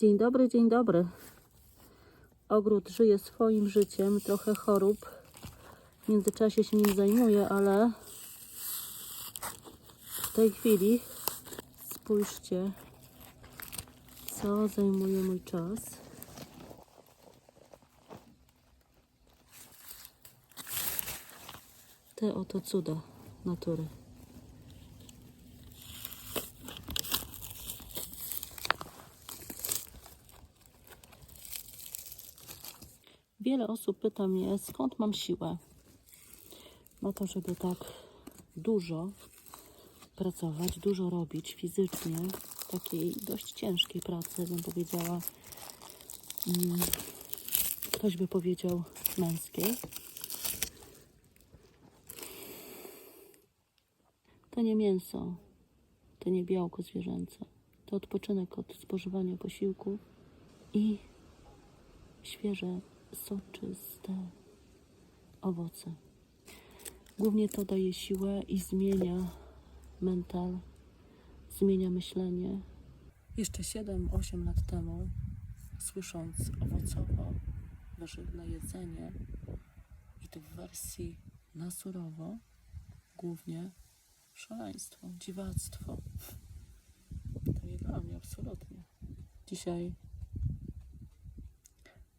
Dzień dobry, dzień dobry. Ogród żyje swoim życiem, trochę chorób. W międzyczasie się nim zajmuję, ale w tej chwili spójrzcie, co zajmuje mój czas. Te oto cuda natury. Wiele osób pyta mnie, skąd mam siłę na to, żeby tak dużo pracować, dużo robić fizycznie, takiej dość ciężkiej pracy, bym powiedziała. mm, Ktoś by powiedział męskiej. To nie mięso, to nie białko zwierzęce. To odpoczynek od spożywania posiłku i świeże, soczyste owoce. Głównie to daje siłę i zmienia mental, zmienia myślenie. Jeszcze 7-8 lat temu, słysząc owocowo warzywne jedzenie i to w wersji na surowo, głównie szaleństwo, dziwactwo. To nie dla mnie absolutnie. Dzisiaj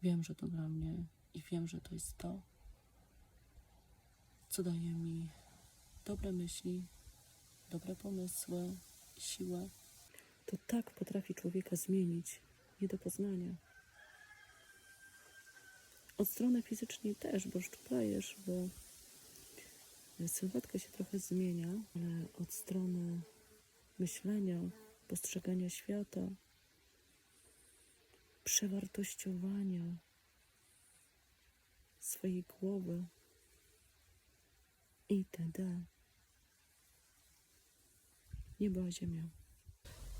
Wiem, że to dla mnie i wiem, że to jest to, co daje mi dobre myśli, dobre pomysły, siłę. To tak potrafi człowieka zmienić, nie do poznania. Od strony fizycznej też, bo szczuplejesz, bo sylwetka się trochę zmienia, ale od strony myślenia, postrzegania świata, przewartościowania swojej głowy itd. Nieba ziemia.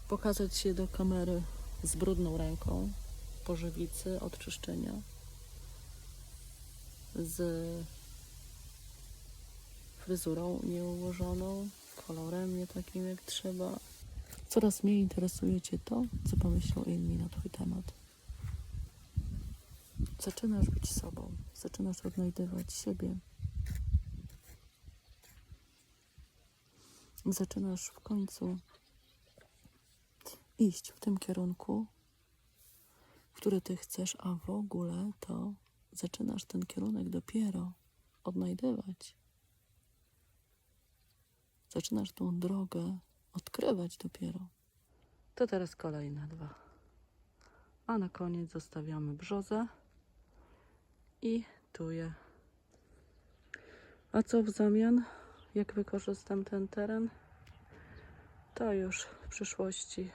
Pokazać się do kamery z brudną ręką, po żywicy, od czyszczenia, z fryzurą nieułożoną, kolorem nie takim jak trzeba. Coraz mniej interesuje Cię to, co pomyślą inni na Twój temat. Zaczynasz być sobą, zaczynasz odnajdywać siebie. Zaczynasz w końcu iść w tym kierunku, w który ty chcesz, a w ogóle to zaczynasz ten kierunek dopiero odnajdywać. Zaczynasz tą drogę odkrywać dopiero. To teraz kolejne dwa. A na koniec zostawiamy brzozę i tuję. A co w zamian? Jak wykorzystam ten teren? To już w przyszłości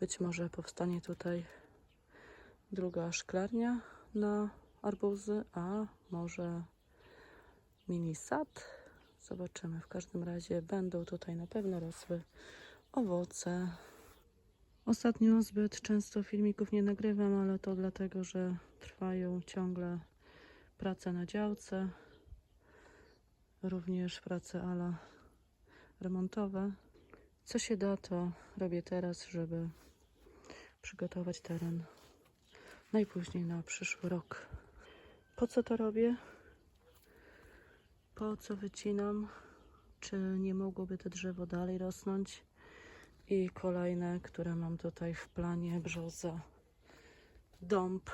być może powstanie tutaj druga szklarnia na arbuzy, a może mini sad. Zobaczymy. W każdym razie będą tutaj na pewno rosły owoce. Ostatnio zbyt często filmików nie nagrywam, ale to dlatego, że trwają ciągle prace na działce, również prace ala remontowe. Co się da, to robię teraz, żeby przygotować teren najpóźniej na przyszły rok. Po co to robię? Po co wycinam? Czy nie mogłoby to drzewo dalej rosnąć? I kolejne, które mam tutaj w planie, brzoza, dąb,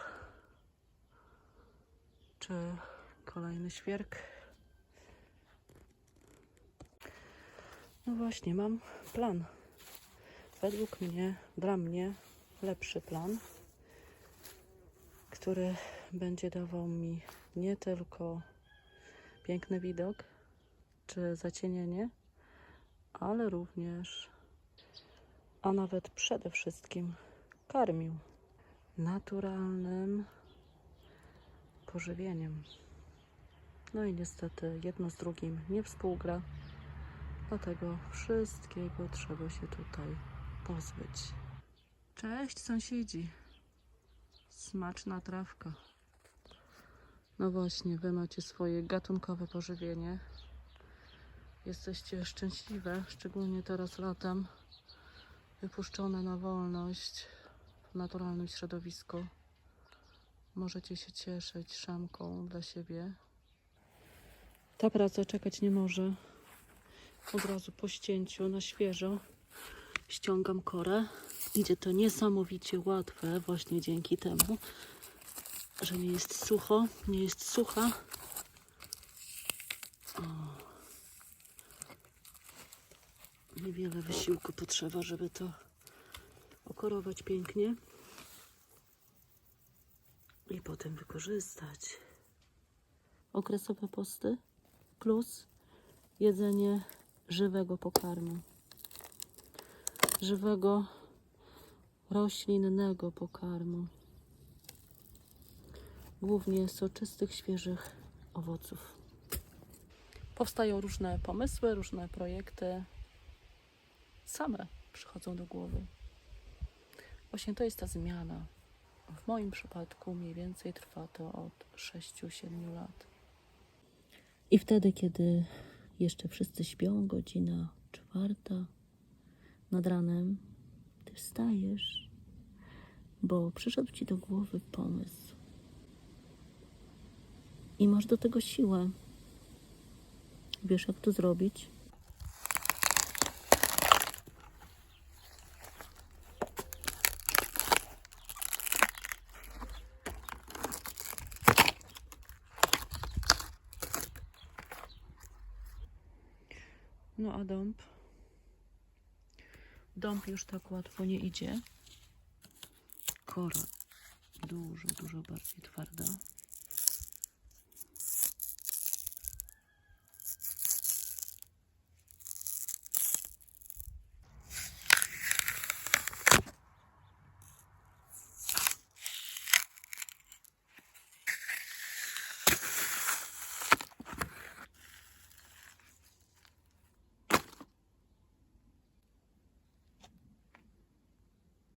czy kolejny świerk. No właśnie, mam plan. Według mnie, dla mnie lepszy plan, który będzie dawał mi nie tylko piękny widok czy zacienienie, ale również, a nawet przede wszystkim karmił naturalnym pożywieniem. No i niestety jedno z drugim nie współgra, dlatego wszystkiego trzeba się tutaj pozbyć. Cześć sąsiedzi. Smaczna trawka. No właśnie, wy macie swoje gatunkowe pożywienie. Jesteście szczęśliwe, szczególnie teraz latem, wypuszczone na wolność naturalne środowisko. Możecie się cieszyć szamką dla siebie. Ta praca czekać nie może. Od razu po ścięciu na świeżo ściągam korę. Idzie to niesamowicie łatwe właśnie dzięki temu, że nie jest sucho, nie jest sucha. O. Niewiele wysiłku potrzeba, żeby to okorować pięknie i potem wykorzystać. Okresowe posty plus jedzenie żywego pokarmu. Żywego roślinnego pokarmu. Głównie soczystych, świeżych owoców. Powstają różne pomysły, różne projekty. Same przychodzą do głowy. Właśnie to jest ta zmiana. W moim przypadku mniej więcej trwa to od 6-7 lat. I wtedy, kiedy jeszcze wszyscy śpią, godzina czwarta nad ranem, ty wstajesz, bo przyszedł ci do głowy pomysł. I masz do tego siłę. Wiesz, jak to zrobić? No a dąb? Dąb już tak łatwo nie idzie. Kora dużo, dużo bardziej twarda.